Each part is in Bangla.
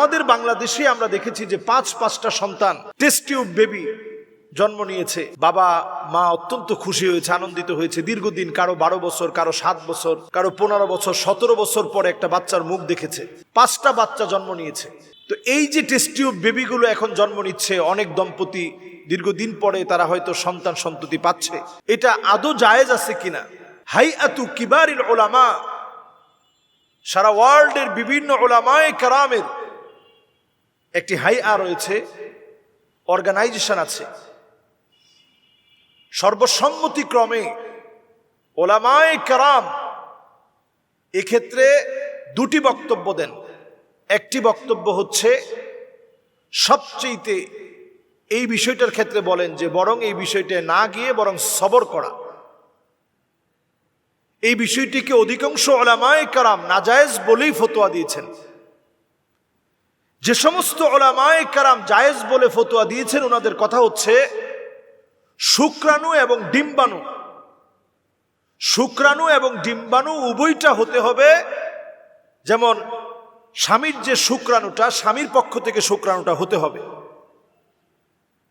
আমাদের বাংলাদেশে আমরা দেখেছি যে পাঁচ পাঁচটা সন্তান টেস্ট টিউব বেবি জন্ম নিয়েছে। বাবা, মা অত্যন্ত খুশি হয়েছে, আনন্দিত হয়েছে। দীর্ঘদিন কারও বারো বছর, কারও সাত বছর, কারও পনেরো বছর, সতেরো বছর পরে একটা বাচ্চার মুখ দেখেছে। পাঁচটা বাচ্চা জন্ম নিয়েছে। তো এই যে টেস্ট টিউব বেবিগুলো এখন জন্ম নিচ্ছে, অনেক দম্পতি দীর্ঘদিন পরে তারা হয়তো সন্তান সন্ততি পাচ্ছে। এটা আদৌ জায়েজ আছে কিনা? হাই আতু কিবারিল ওলামা সারা ওয়ার্ল্ডের বিভিন্ন ওলামায় কারামের একটি হাই আ রয়েছে অর্গানাইজেশন আছে। সর্বসম্মতিক্রমে ওলামায় কারাম এক্ষেত্রে দুটি বক্তব্য দেন। একটি বক্তব্য হচ্ছে, সবচেয়েতে এই বিষয়টার ক্ষেত্রে বলেন যে, বরং এই বিষয়টা না গিয়ে বরং সবর করা। এই বিষয়টিকে অধিকাংশ ওলামায় কারাম নাজায়েজ বলেই ফতোয়া দিয়েছেন। যে সমস্ত ওলামায় কারাম জায়েজ বলে ফতোয়া দিয়েছেন, ওনাদের কথা হচ্ছে শুক্রাণু এবং ডিম্বাণু। শুক্রাণু এবং ডিম্বাণু উভয়টা হতে হবে যেমন স্বামীর যে শুক্রাণুটা, স্বামীর পক্ষ থেকে শুক্রাণুটা হতে হবে।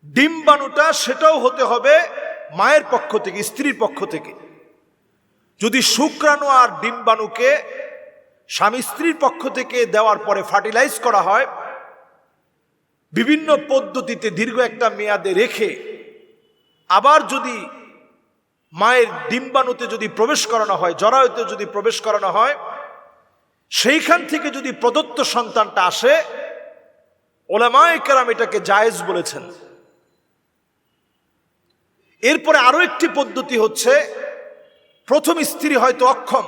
ডিম্বাণুটা সেটাও হতে হবে মায়ের পক্ষ থেকে, স্ত্রীর পক্ষ থেকে। যদি শুক্রাণু আর ডিম্বাণুকে স্বামী স্ত্রীর পক্ষ থেকে দেওয়ার পরে ফার্টিলাইজ করা হয় বিভিন্ন পদ্ধতিতে দীর্ঘ একটা মেয়াদে রেখে আবার যদি মায়ের ডিম্বাণুতে যদি প্রবেশ করানো হয়, জরায়ুতে যদি প্রবেশ করানো হয়, সেইখান থেকে যদি প্রদত্ত সন্তানটা আসে, ওলামায় কেরাম এটাকে জায়েজ বলেছেন। এরপরে আরও একটি পদ্ধতি হচ্ছে, প্রথম স্ত্রী হয়তো অক্ষম,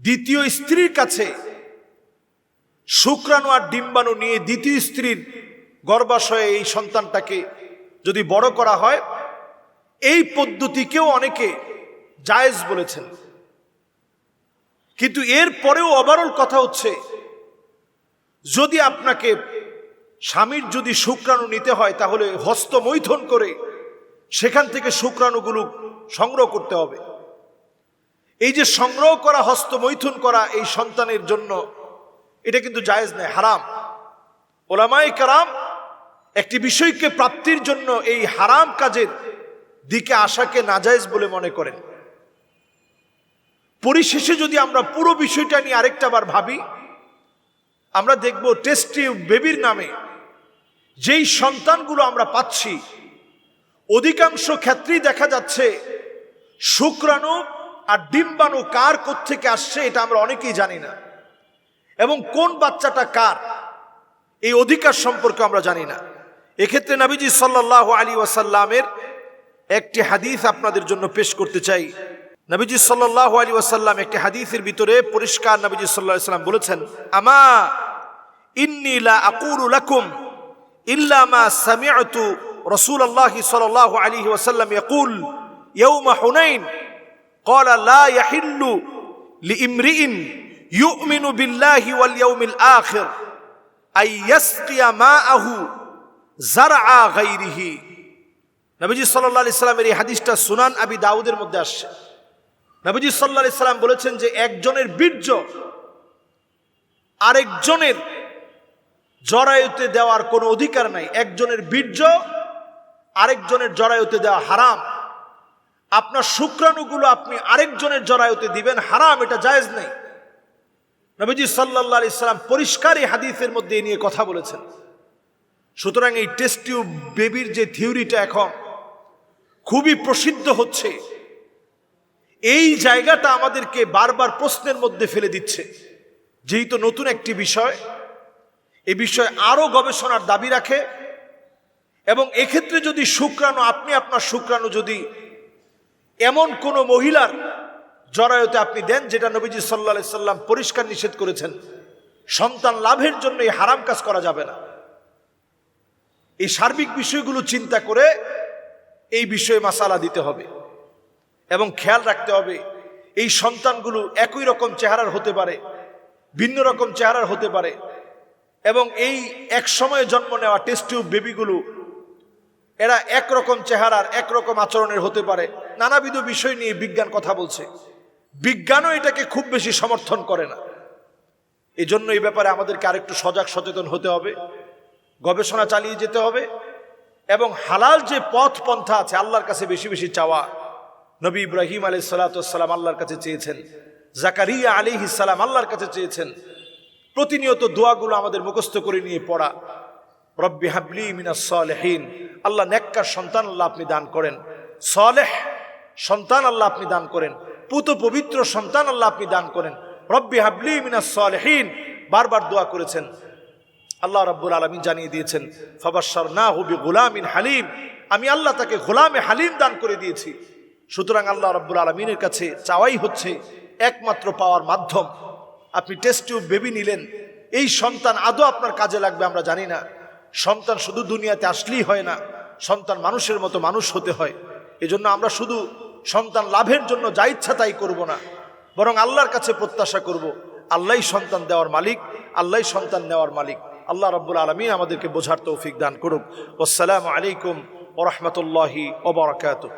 দ্বিতীয় স্ত্রীর কাছে শুক্রাণু আর ডিম্বাণু নিয়ে দ্বিতীয় স্ত্রীর গর্ভাশয়ে এই সন্তানটাকে যদি বড় করা হয়, এই পদ্ধতিকেও অনেকে জায়েজ বলেছেন। কিন্তু এর পরেও ওভারঅল কথা হচ্ছে, যদি আপনাকে স্বামীর যদি শুক্রাণু নিতে হয়, তাহলে হস্তমৈথন করে সেখান থেকে শুক্রাণুগুলো সংগ্রহ করতে হবে। এই যে সংগ্রহ করা হস্তমৈথুন করা এই সন্তানের জন্য এটা কিন্তু জায়েজ নেই হারাম। ওলামাই কারাম একটি বিষয়কে প্রাপ্তির জন্য এই হারাম কাজের দিকে আসাকে নাজায়েজ বলে মনে করেন। পরিশেষে যদি আমরা পুরো বিষয়টা নিয়ে আরেকটা বার ভাবি, আমরা দেখব টেস্টি বেবির নামে যেই সন্তানগুলো আমরা পাচ্ছি, অধিকাংশ ক্ষেত্রেই দেখা যাচ্ছে শুক্রাণু আর ডিম্বাণু কার থেকে আসছে এটা আমরা অনেকেই জানি না। এবং কোন বাচ্চাটা কার এই অধিকার সম্পর্কে আমরা জানি না এক্ষেত্রে নাবিজি সাল্লাহ আলী ওয়াসাল্লামের একটি হাদিস আপনাদের জন্য পেশ করতে চাই নবীজি সাল্লাহ আলী ওয়াসাল্লাম একটি হাদিসের ভিতরে পরিষ্কার নবীজি সাল্লাহ সাল্লাম বলেছেন আমা ইন্নি লা আকুলু লাকুম ইল্লা মা সামিআতু رسول الله صلى الله عليه وسلم يقول يوم حنين قال لا يحل لامرئ ইউমিনু বিল্লাহি ওয়াল ইয়াউমিল আখির, আই ইয়াসকিয়া মাআহু জারআ গায়রিহি। নবীজি সাল্লাল্লাহু আলাইহি সাল্লামের এই হাদিসটা সুনান আবি দাউদের মধ্যে আসছে। নবীজি সাল্লাল্লাহু আলাইহি বলেছেন যে একজনের বীর্য আরেকজনের জরায়ুতে দেওয়ার কোনো অধিকার নাই। একজনের বীর্য আরেকজনের জরায়ুতে দেওয়া হারাম। আপনার শুক্রাণুগুলো আপনি আরেকজনের জরায়ুতে দিবেন, হারাম, এটা জায়েজ নেই। নবীজি সাল্লাহ ইসলাম পরিষ্কার এই হাদিসের মধ্যে নিয়ে কথা বলেছেন। সুতরাং এই টেস্ট টিউব বেবির যে থিওরিটা এখন খুবই প্রসিদ্ধ হচ্ছে। এই জায়গাটা আমাদেরকে বারবার প্রশ্নের মধ্যে ফেলে দিচ্ছে। যেহেতু নতুন একটি বিষয়, এ বিষয়ে আরও গবেষণার দাবি রাখে এবং এক্ষেত্রে যদি শুক্রাণু, আপনি আপনার শুক্রাণু যদি এমন কোনো মহিলার জরায়ুতে আপনি দেন, যেটা নবীজি সাল্লা সাল্লাম পরিষ্কার নিষেধ করেছেন। সন্তান লাভের জন্য এই হারাম কাজ করা যাবে না। এই সার্বিক বিষয়গুলো চিন্তা করে এই বিষয়ে মাসালা দিতে হবে এবং খেয়াল রাখতে হবে, এই সন্তানগুলো একই রকম চেহারার হতে পারে, ভিন্ন রকম চেহারার হতে পারে এবং এই এক সময়ে জন্ম নেওয়া টেস্ট টিউব বেবিগুলো এরা একরকম চেহারার, একরকম আচরণের হতে পারে। নানাবিধ বিষয় নিয়ে বিজ্ঞান কথা বলছে। বিজ্ঞানও এটাকে খুব বেশি সমর্থন করে না। এই জন্য এই ব্যাপারে আমাদেরকে আরেকটু সজাগ সচেতন হতে হবে, গবেষণা চালিয়ে যেতে হবে এবং হালাল যে পথ পন্থা আছে, আল্লাহর কাছে বেশি বেশি চাওয়া। নবী ইব্রাহিম আলি সালাতাম আল্লাহর কাছে চেয়েছেন, জাকারিয়া আলী সালাম আল্লাহর কাছে চেয়েছেন। প্রতিনিয়ত দোয়াগুলো আমাদের মুখস্থ করে নিয়ে পড়া। রব্বি হাবলি মিনাস সালেহীন, আল্লাহ নেককার সন্তান আল্লাহ আপনি দান করেন। সলেহ সন্তান আল্লাহ আপনি দান করেন। পুত পবিত্র সন্তান আল্লাহ আপনি দান করেন। রব্বি হাবলি মিনাস সালেহীন। বারবার দোয়া করেছেন। আল্লাহ রাব্বুল আলমিন জানিয়ে দিয়েছেন ফবাসার না হবি গোলামিন হালিম। আমি আল্লাহ তাকে গোলামে হালিম দান করে দিয়েছি। সুতরাং আল্লাহ রাব্বুল আলমিনের কাছে চাওয়াই হচ্ছে একমাত্র পাওয়ার মাধ্যম। আপনি টেস্ট টিউব বেবি নিলেন। এই সন্তান আদৌ আপনার কাজে লাগবে আমরা জানি না। সন্তান শুধু দুনিয়াতে আসলেই হয় না। সন্তান মানুষের মতো মানুষ হতে হয়। এজন্য আমরা শুধু সন্তান লাভের জন্য যা ইচ্ছা তাই করব না। বরং আল্লাহর কাছে প্রত্যাশা করব আল্লাহ সন্তান দেওয়ার মালিক আল্লাহ সন্তান নেওয়ার মালিক। আল্লাহ রব্বুল আলমিন আমাদেরকে বোঝার তৌফিক দান করুক। আসসালামু আলাইকুম ওরহমতুল্লাহি ওবরাকাতুহ